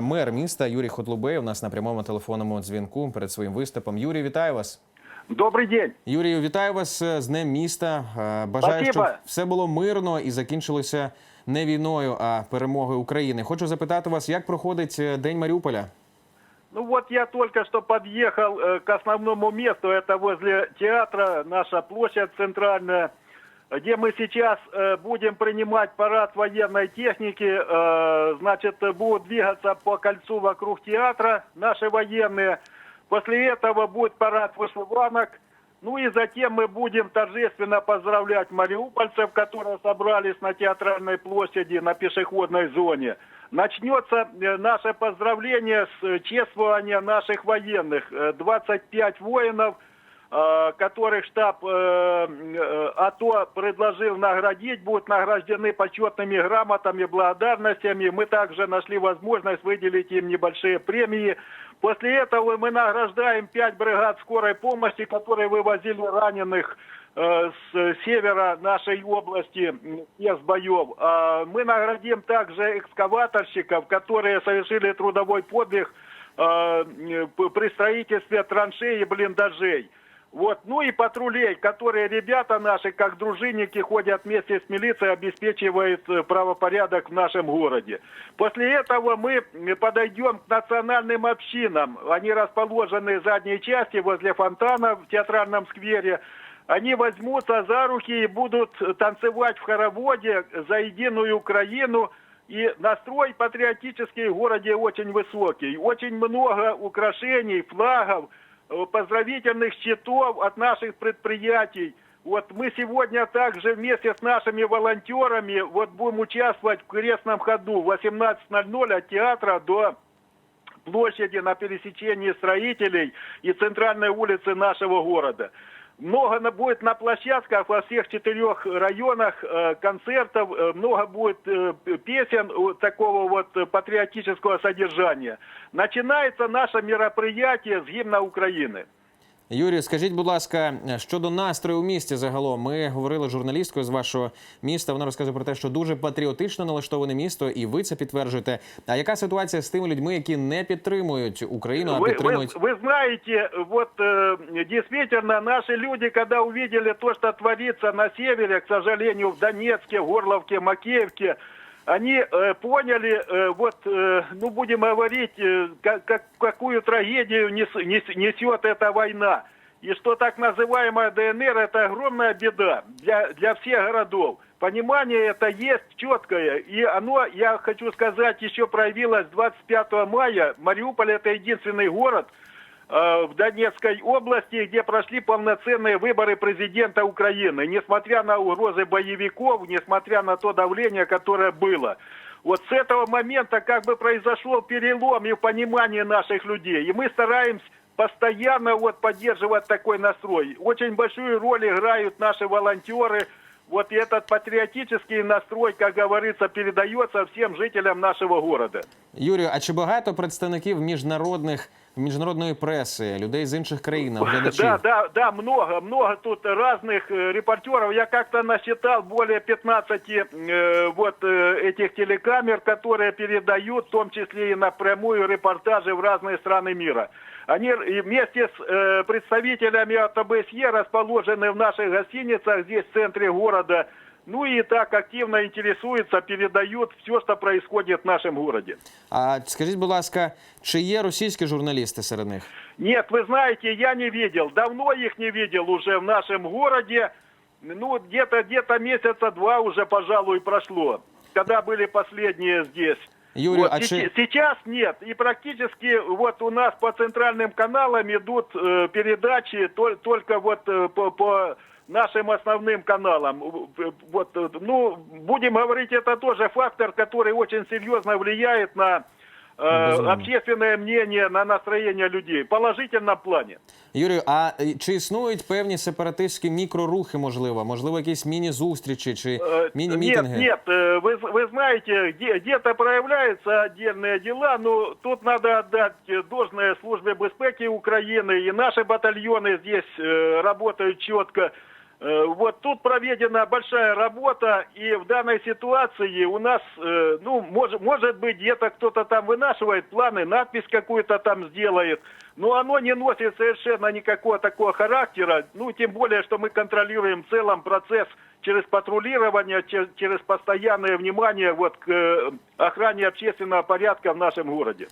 Мер міста Юрій Хотлубей у нас на прямому телефонному дзвінку перед своїм виступом. Юрій, вітаю вас. Добрый день. Юрію, вітаю вас е, з Днем міста. Е, Бажаю, Спасибо. щоб все було мирно і закінчилося не війною, а перемогою України. Хочу запитати вас, як проходить е, День Маріуполя? Ну вот я только что подъехал э, к основному месту, это возле театра, наша площадь центральная, Где мы сейчас э, будем принимать парад военной техники, э, значит, будут двигаться по кольцу вокруг театра наши военные. После этого будет парад вышиванок, ну и затем мы будем торжественно поздравлять мариупольцев, которые собрались на театральной площади, на пешеходной зоне. Начнется э, наше поздравление с чествования наших военных. Э, 25 воинов, которых штаб э, э, АТО предложил наградить, будут награждены почетными грамотами, благодарностями. Мы также нашли возможность выделить им небольшие премии. После этого мы награждаем пять бригад скорой помощи, которые вывозили раненых э, с севера нашей области из боев. А Мы наградим также экскаваторщиков, которые совершили трудовой подвиг э, при строительстве траншей и блиндажей. Вот. Ну и патрулей, которые ребята наши, как дружинники, ходят вместе с милицией, обеспечивают э, правопорядок в нашем городе. После этого мы м, подойдем к национальным общинам. Они расположены в задней части возле фонтана в театральном сквере. Они возьмутся за руки и будут танцевать в хороводе за единую Украину. И настрой патриотический в городе очень высокий. Очень много украшений, флагов, э, поздравительных щитов от наших предприятий. Вот мы сегодня также вместе с нашими волонтерами вот будем участвовать в крестном ходу в 18.00 от театра до площади на пересечении строителей и центральной улицы нашего города. Много будет на площадках во всех четырех районах э, концертов, э, много будет э, песен такого вот патриотического содержания. Начинается наше мероприятие с гимна Украины. Юрію, скажіть, будь ласка, щодо настрою у місті загалом. Ми говорили з журналісткою з вашого міста. Вона розказує про те, що дуже патріотично налаштоване місто, і ви це підтверджуєте. А яка ситуація з тими людьми, які не підтримують Україну, а Вы, вы, підтримують вы знаете, вот э, действительно наши люди, когда увидели то, что творится на севере, к сожалению, в Донецке, в Горловке, Макеевке, они э, поняли, э, вот, э, ну будем говорить, э, как, как- какую трагедию нес- нес- несет эта война. И что так называемая ДНР это огромная беда для, для всех городов. Понимание это есть четкое. И оно, я хочу сказать, еще проявилось 25 мая. Мариуполь это единственный город в Донецкой области, где прошли полноценные выборы президента Украины. Несмотря на угрозы боевиков, несмотря на то давление, которое было. Вот с этого момента как бы произошел перелом и в понимании наших людей. И мы стараемся постоянно вот поддерживать такой настрой. Очень большую роль играют наши волонтеры. Вот и этот патриотический настрой, как говорится, передается всем жителям нашего города. Юрію? А чи багато представників міжнародних міжнародної преси, людей з інших країн, глядачів? Да, да, да, много, много тут разных э, репортеров. Я как-то насчитал более 15 э, вот э, этих телекамер, которые передают, в том числе и напрямую, репортажи в разные страны мира. Они р- и вместе с э, представителями от ОБСЕ расположены в наших гостиницах здесь в центре города. Ну и так активно интересуются, передают все, что происходит в нашем городе. А скажіть, будь ласка, чи є російські журналісти серед них? Нет, вы знаете, я не видел. Давно их не видел уже в нашем городе. Ну, где-то где-то месяца два уже, пожалуй, прошло, когда были последние здесь. Юрий, Вот а сети- чи- Сейчас нет. И практически вот у нас по центральным каналам идут э, передачи тол- только вот э, по, по нашим основным каналам. Э, Вот, э, ну, будем говорить, это тоже фактор, который очень серьезно влияет на э, Безумно. общественное мнение, на настроение людей. В положительном плане. Юрію, а е, чи існують певні сепаратистські мікрорухи, можливо, можливо, якісь міні-зустрічі чи Э, міні-мітинги? Нет, нет, э, вы, вы знаете, где, где-то проявляются отдельные дела, но тут надо отдать э, должное службе безпеки Украины, и наши батальоны здесь э, работают четко. Э, Вот тут проведена большая работа, и в данной ситуации у нас, э, ну, может, может быть, где-то кто-то там вынашивает планы, надпись какую-то там сделает, но оно не носит совершенно никакого такого характера, ну, тем более, что мы контролируем в целом процесс через патрулирование, че- через постоянное внимание вот к э, охране общественного порядка в нашем городе.